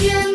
you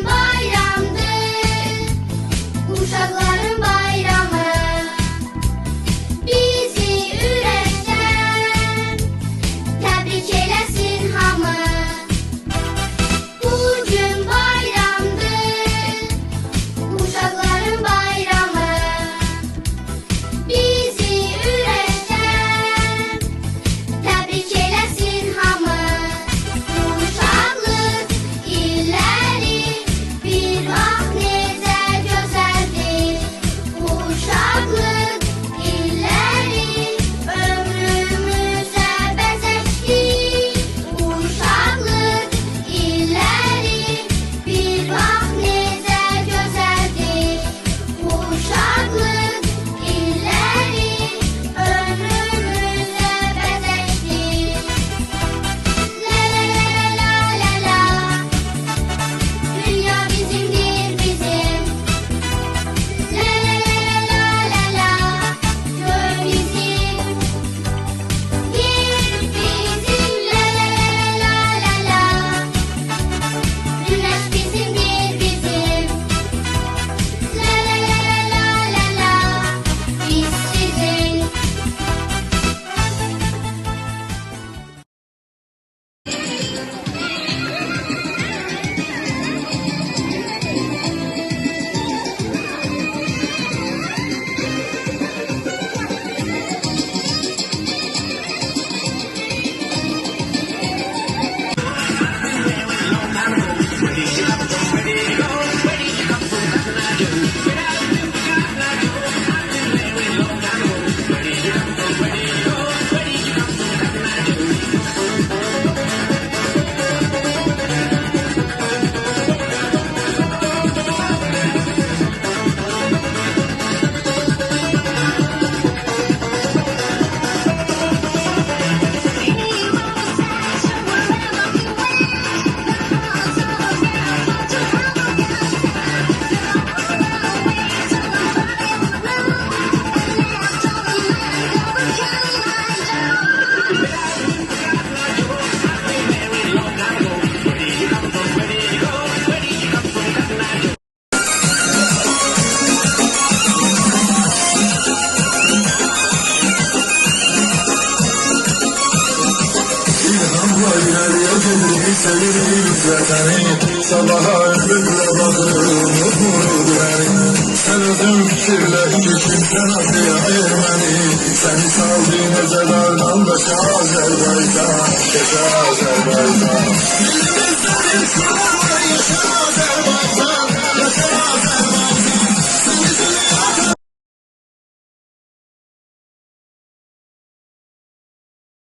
Günler yok edip hiç sevilmeyip zaten Sabaha ömrümle bakıyorum mutmuru güvenim Sen özüm fikirle kimsen akıya Ermeni Seni saldığın özel ardan başa Azerbaycan Yaşa Azerbaycan.